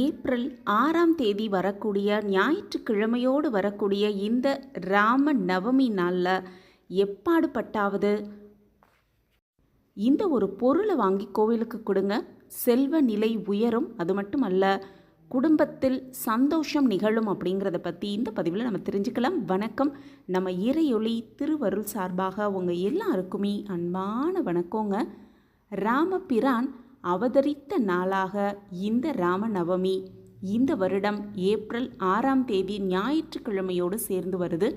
April ஆறாம் தேதி வரக்கூடிய ஞாயிற்றுக்கிழமையோடு வரக்கூடிய இந்த ராம நவமி நாளில் எப்பாடு பட்டாவது இந்த ஒரு பொருளை வாங்கி கோவிலுக்கு கொடுங்க. செல்வ நிலை உயரும். அது மட்டும் அல்ல குடும்பத்தில் சந்தோஷம் நிகழும் அப்படிங்கிறத பற்றி இந்த பதிவில் நம்ம தெரிஞ்சுக்கலாம். வணக்கம். நம்ம இறையொளி திருவருள் சார்பாக உங்கள் எல்லாருக்குமே அன்பான வணக்கங்க. ராமபிரான் அவதரித்த நாளாக இந்த ராமநவமி. இந்த வருடம் ஏப்ரல் ஆறாம் தேதி ஞாயிற்றுக்கிழமையோடு சேர்ந்து வருது.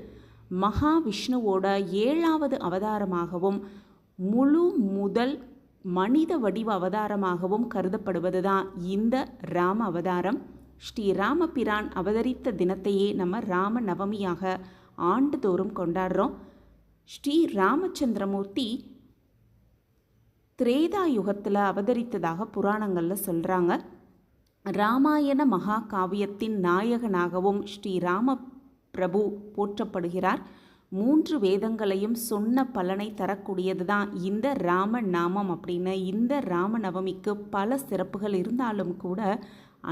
மகாவிஷ்ணுவோட ஏழாவது அவதாரமாகவும் முழு முதல் மனித வடிவ அவதாரமாகவும் கருதப்படுவது தான் இந்த ராம அவதாரம். ஸ்ரீ ராமபிரான் அவதரித்த தினத்தையே நம்ம ராம நவமியாக ஆண்டுதோறும் கொண்டாடுறோம். ஸ்ரீ ராமச்சந்திரமூர்த்தி திரேதா யுகத்தில் அவதரித்ததாக புராணங்களில் சொல்கிறாங்க ராமாயண மகாகாவியத்தின் நாயகனாகவும் ஸ்ரீ ராம பிரபு போற்றப்படுகிறார். மூன்று வேதங்களையும் சொன்ன பலனை தரக்கூடியது தான் இந்த ராம நாமம் அப்படின்னு. இந்த ராமநவமிக்கு பல சிறப்புகள் இருந்தாலும் கூட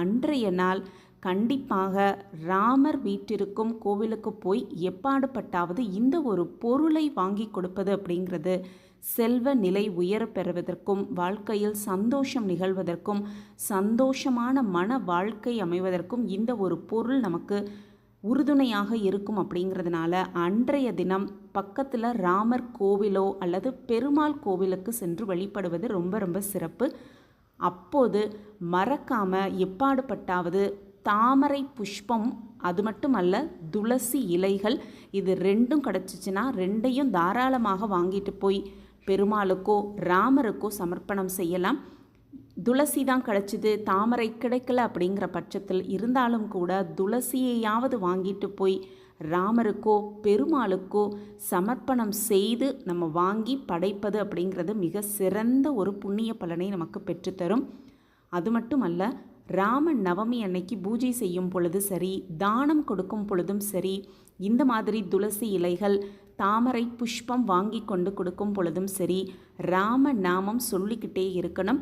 அன்றைய நாள் கண்டிப்பாக ராமர் வீட்டிற்கும் கோவிலுக்கு போய் எப்பாடுபட்டாவது இந்த ஒரு பொருளை வாங்கி கொடுப்பது அப்படிங்கிறது செல்வ நிலை உயர பெறுவதற்கும் வாழ்க்கையில் சந்தோஷம் நிகழ்வதற்கும் சந்தோஷமான மன வாழ்க்கை அமைவதற்கும் இந்த ஒரு பொருள் நமக்கு உறுதுணையாக இருக்கும் அப்படிங்கிறதுனால அன்றைய தினம் பக்கத்தில் ராமர் கோவிலோ அல்லது பெருமாள் கோவிலுக்கு சென்று வழிபடுவது ரொம்ப ரொம்ப சிறப்பு. அப்போது மறக்காம எப்பாடுபட்டாவது தாமரை புஷ்பம் அது மட்டும் அல்ல துளசி இலைகள் இது ரெண்டும் கிடச்சிச்சின்னா ரெண்டையும் தாராளமாக வாங்கிட்டு போய் பெருமாளுக்கோ ராமருக்கோ சமர்ப்பணம் செய்யலாம். துளசி தான் கிடச்சிது தாமரை கிடைக்கல அப்படிங்கிற பட்சத்தில் இருந்தாலும் கூட துளசியையாவது வாங்கிட்டு போய் ராமருக்கோ பெருமாளுக்கோ சமர்ப்பணம் செய்து நம்ம வாங்கி படைப்பது அப்படிங்கிறது மிக சிறந்த ஒரு புண்ணிய பலனை நமக்கு பெற்றுத்தரும். அது மட்டும் அல்ல ராம நவமி அன்னைக்கு பூஜை செய்யும் பொழுது சரி தானம் கொடுக்கும் பொழுதும் சரி இந்த மாதிரி துளசி இலைகள் தாமரை புஷ்பம் வாங்கி கொண்டு கொடுக்கும் பொழுதும் சரி ராம நாமம் சொல்லிக்கிட்டே இருக்கணும்.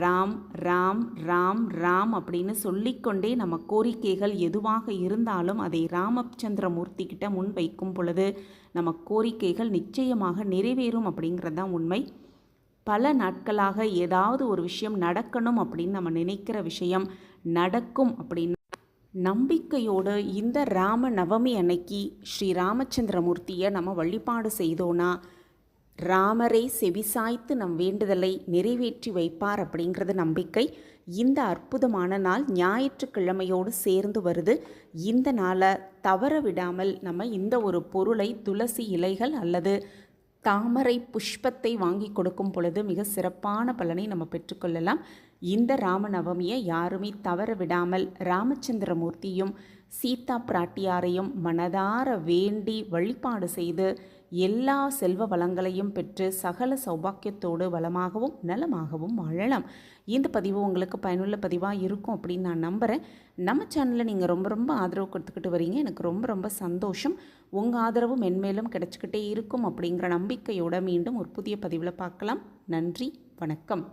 ராம் ராம் ராம் ராம் அப்படின்னு சொல்லிக்கொண்டே நம்ம கோரிக்கைகள் எதுவாக இருந்தாலும் அதை ராமச்சந்திரமூர்த்தி கிட்ட முன் வைக்கும் பொழுது நம்ம கோரிக்கைகள் நிச்சயமாக நிறைவேறும் அப்படிங்கிறது தான் உண்மை. பல நாட்களாக ஏதாவது ஒரு விஷயம் நடக்கணும் அப்படின்னு நம்ம நினைக்கிற விஷயம் நடக்கும் அப்படின்னு நம்பிக்கையோடு இந்த ராம நவமி அன்னைக்கு ஸ்ரீ ராமச்சந்திரமூர்த்தியை நம்ம வழிபாடு செய்தோன்னா ராமரை செவிசாய்த்து நம் வேண்டுதலை நிறைவேற்றி வைப்பார் அப்படிங்கிறது நம்பிக்கை. இந்த அற்புதமான நாள் ஞாயிற்றுக்கிழமையோடு சேர்ந்து வருது. இந்த நாளை தவற விடாமல் நம்ம இந்த ஒரு பொருளை துளசி இலைகள் அல்லது தாமரை புஷ்பத்தை வாங்கி கொடுக்கும் பொழுது மிக சிறப்பான பலனை நம்ம பெற்றுக்கொள்ளலாம். இந்த ராமநவமியை யாருமே தவற விடாமல் ராமச்சந்திரமூர்த்தியும் சீதா பிராட்டியாரையும் மனதார வேண்டி வழிபாடு செய்து எல்லா செல்வ வளங்களையும் பெற்று சகல சௌபாக்கியத்தோடு வளமாகவும் நலமாகவும் வாழலாம். இந்த பதிவு உங்களுக்கு பயனுள்ள பதிவாக இருக்கும் அப்படின்னு நான் நம்புகிறேன் நம்ம சேனலில் நீங்கள் ரொம்ப ரொம்ப ஆதரவு கொடுத்துக்கிட்டு வரீங்க. எனக்கு ரொம்ப ரொம்ப சந்தோஷம். உங்கள் ஆதரவு மென்மேலும் கிடச்சிக்கிட்டே இருக்கும் அப்படிங்கிற நம்பிக்கையோடு மீண்டும் ஒரு புதிய பதிவில் பார்க்கலாம். நன்றி வணக்கம்.